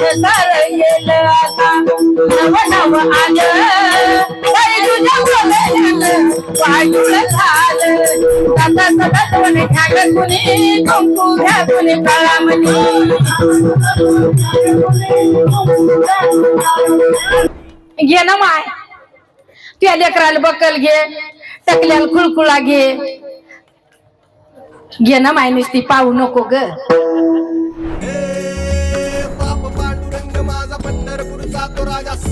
सार आता. नव नव आलं. तुझ्या बोलण्यानं झालं. घ्या कुणी कुंकू घ्या कुणी घे ना माय. त्या लेकराला बकल घे. टकल्याला खुळखुळा घे. घे ना माय नुसती पाहू नको ग.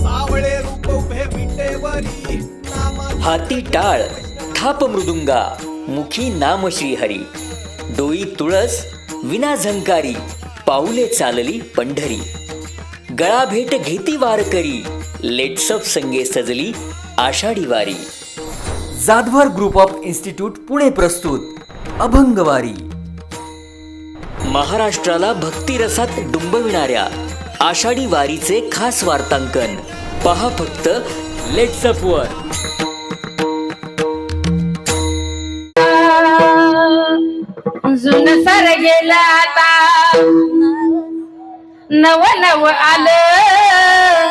सावळे रूप उभे विटेवरी हाती टाळ थाप मृदुंगा मुखी नाम श्रीहरी. डोई तुळस विना झंकारी पाऊले चालली पंढरी. गळा भेट घेती वारकरी लेट्सअप संगे सजली Ashadhi Wari. Jadhavar group of institute Pune प्रस्तुत अभंगवारी. महाराष्ट्राला भक्तिरसात डुंबविणाऱ्या आषाढी वारीचे खास वार्तांकन. पहा फक्त लेट्सअप वर. जुन सर गेला आता. नव नव आलं.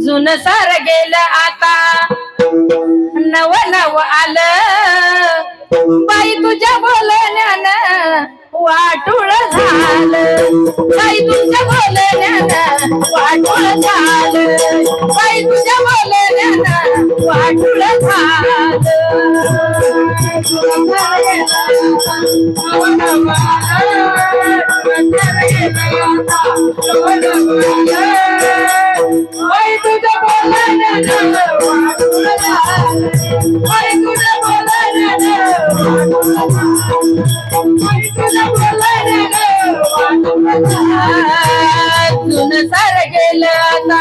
जुन सर गेलं आता. नव नव आलं. बाई तुझ्या बोलण्यानं वाटुळ झालं. बाई तुझ्या बोलण्यानं वाटुळ झालं. बाई तुझ्या बोलण्यानं वाटुळ झालं. बाई तुझ्या बोलण्यानं वाटुळ झालं. बाई तुझ्या बोलण्यानं जुन सार गेलं आता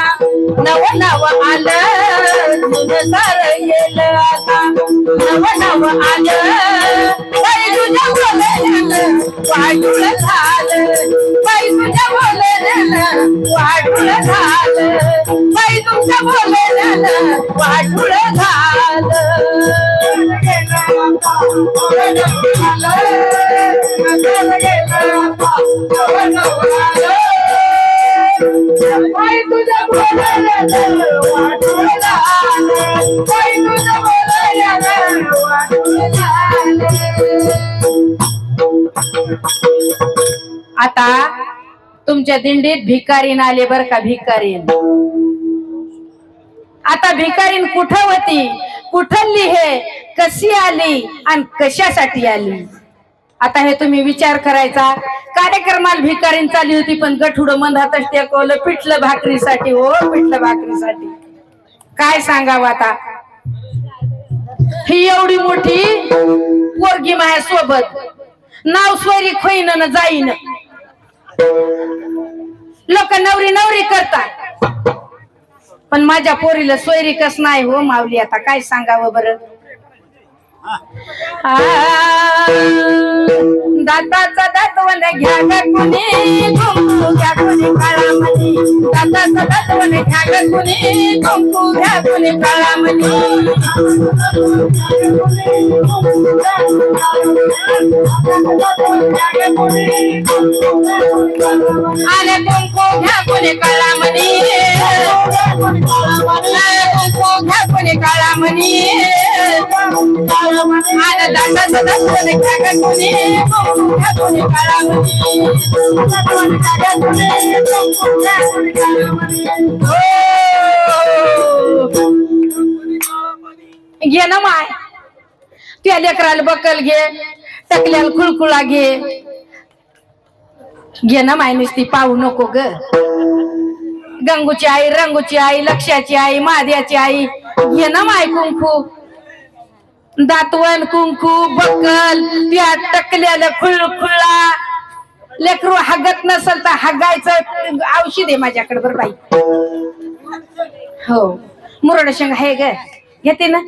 नव नव आलं जुन सार गेलं आता नव नव आलं बाई तुझ्या बोलण्यानं वाटुळ झालं बाई तुझ्या बोलण्यानं वाटुळ झालं बाई तुझ्या बोलण्यानं वाटुळ आता तुमच्या दिंडीत भिकारीन आले बर का भिकारीन. आता भिकारीन कुठं होती? कुठली हे कशी आली आणि कशासाठी आली? आता हे तुम्ही विचार करायचा. कार्यक्रमाला भिकारीन चालली होती पण गठुड मंदातच टेकवलं पिठलं भाकरीसाठी हो पिठलं भाकरीसाठी. काय सांगावं आता? ही एवढी मोठी पोरगी माझ्या सोबत नाव स्वरी खोईन न जाईन. लोक नवरी नवरी करतात. पण माझ्या पोरीला सोयरी कस नाही हो माऊली आता काय सांगावं बरं? दाताचा दातवन घ्या ग कुणी कुंकू घ्या कुणी काळामणी. दाताचा दातवन घ्या ग कुणी कुंकू घ्या कुणी काळामणी. आले कुंकू घ्या कुणी काळामणी. कुंकू घ्या कुणी काळामणी. घे ना माय. त्या लेकराला बकल घे टकल्याला खुळखुळा घे. घे ना माय नुसती पाहू नको ग. गंगूची आई रंगूची आई लक्ष्याची आई महाद्याची आई. घे ना माय कुंकू. दातवण कुंकू बकल त्या टकल्याला खुळखुळा. लेकरू हगत नसल तर हगायचं औषध आहे माझ्याकडे बरं बाई. हो. मुरड शेंग आहे ग. घेते ना.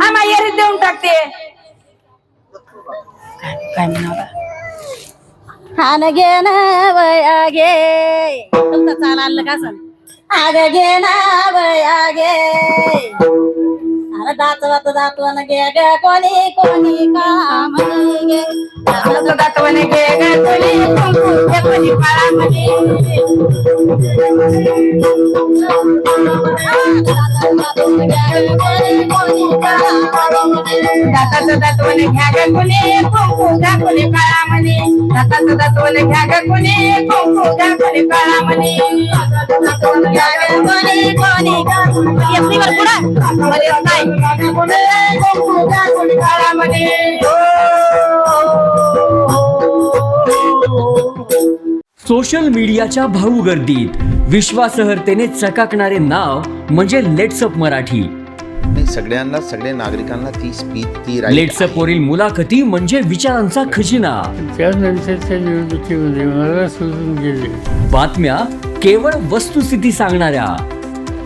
हा माहेरी देऊन टाकते. काय म्हणावा हान घे ना वया गे तुमचं चाल आलं का सण आग घे ना वया गे अरे दातवत दातवन गे ग कोणी कोणी काम गे दाताचं दातवण घे ग कोणी कुंकू घे कोणी काळामध्ये दाताचं दातवण घ्या ग कोणी नाही काळामध्ये सोशल मीडियाच्या भाऊ गर्दीत विश्वासहर्तेने चकाकणारे नाव म्हणजे लेट्सअप मराठी. सगळ्यांना सगळ्या नागरिकांना ती स्पीच ती लेट्सअप. वरील मुलाखती म्हणजे विचारांचा खजिना. त्यानंतरच्या निवडणुकीमध्ये मला सोडून गेले. बातम्या केवळ वस्तुस्थिती सांगणाऱ्या.